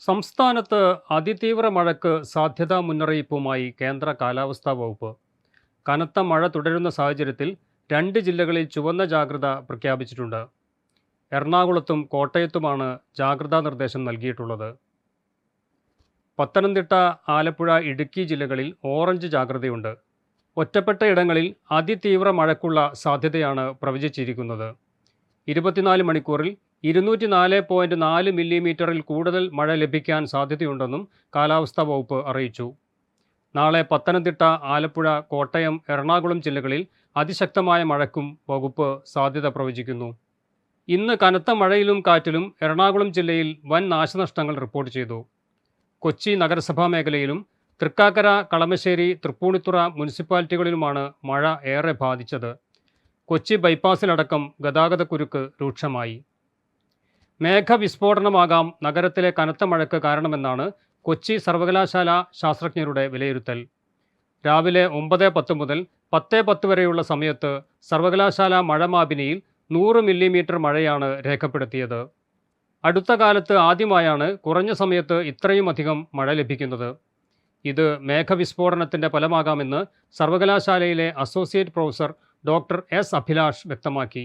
സംസ്ഥാനത്ത് അതിതീവ്ര മഴയ്ക്ക് സാധ്യതാ മുന്നറിയിപ്പുമായി കേന്ദ്ര കാലാവസ്ഥാ വകുപ്പ്. കനത്ത മഴ തുടരുന്ന സാഹചര്യത്തിൽ രണ്ട് ജില്ലകളിൽ ചുവന്ന ജാഗ്രത പ്രഖ്യാപിച്ചിട്ടുണ്ട്. എറണാകുളത്തും കോട്ടയത്തുമാണ് ജാഗ്രതാ നിർദ്ദേശം നൽകിയിട്ടുള്ളത്. പത്തനംതിട്ട ആലപ്പുഴ ഇടുക്കി ജില്ലകളിൽ ഓറഞ്ച് ജാഗ്രതയുണ്ട്. ഒറ്റപ്പെട്ട ഇടങ്ങളിൽ അതിതീവ്ര മഴയ്ക്കുള്ള സാധ്യതയാണ് പ്രവചിച്ചിരിക്കുന്നത്. ഇരുപത്തിനാല് മണിക്കൂറിൽ ഇരുന്നൂറ്റി നാല് പോയിന്റ് നാല് മില്ലിമീറ്ററിൽ കൂടുതൽ മഴ ലഭിക്കാൻ സാധ്യതയുണ്ടെന്നും കാലാവസ്ഥാ വകുപ്പ് അറിയിച്ചു. നാളെ പത്തനംതിട്ട ആലപ്പുഴ കോട്ടയം എറണാകുളം ജില്ലകളിൽ അതിശക്തമായ മഴയ്ക്കും വകുപ്പ് സാധ്യത പ്രവചിക്കുന്നു. ഇന്ന് കനത്ത മഴയിലും കാറ്റിലും എറണാകുളം ജില്ലയിൽ വൻ നാശനഷ്ടങ്ങൾ റിപ്പോർട്ട് ചെയ്തു. കൊച്ചി നഗരസഭാ മേഖലയിലും തൃക്കാക്കര കളമശ്ശേരി തൃപ്പൂണിത്തുറ മുനിസിപ്പാലിറ്റികളിലുമാണ് മഴ ഏറെ ബാധിച്ചത്. കൊച്ചി ബൈപ്പാസിലടക്കം ഗതാഗതക്കുരുക്ക് രൂക്ഷമായി. മേഘവിസ്ഫോടനമാകാം നഗരത്തിലെ കനത്ത മഴയ്ക്ക് കാരണമെന്നാണ് കൊച്ചി സർവകലാശാല ശാസ്ത്രജ്ഞരുടെ വിലയിരുത്തൽ. രാവിലെ ഒമ്പത് പത്ത് മുതൽ പത്ത് പത്ത് വരെയുള്ള സമയത്ത് സർവകലാശാല മഴമാപിനിയിൽ നൂറ് മില്ലിമീറ്റർ മഴയാണ് രേഖപ്പെടുത്തിയത്. അടുത്ത കാലത്ത് ആദ്യമായാണ് കുറഞ്ഞ സമയത്ത് ഇത്രയും അധികം മഴ ലഭിക്കുന്നത്. ഇത് മേഘവിസ്ഫോടനത്തിന്റെ ഫലമാകാമെന്ന് സർവകലാശാലയിലെ associate professor doctor S Abhilash വ്യക്തമാക്കി.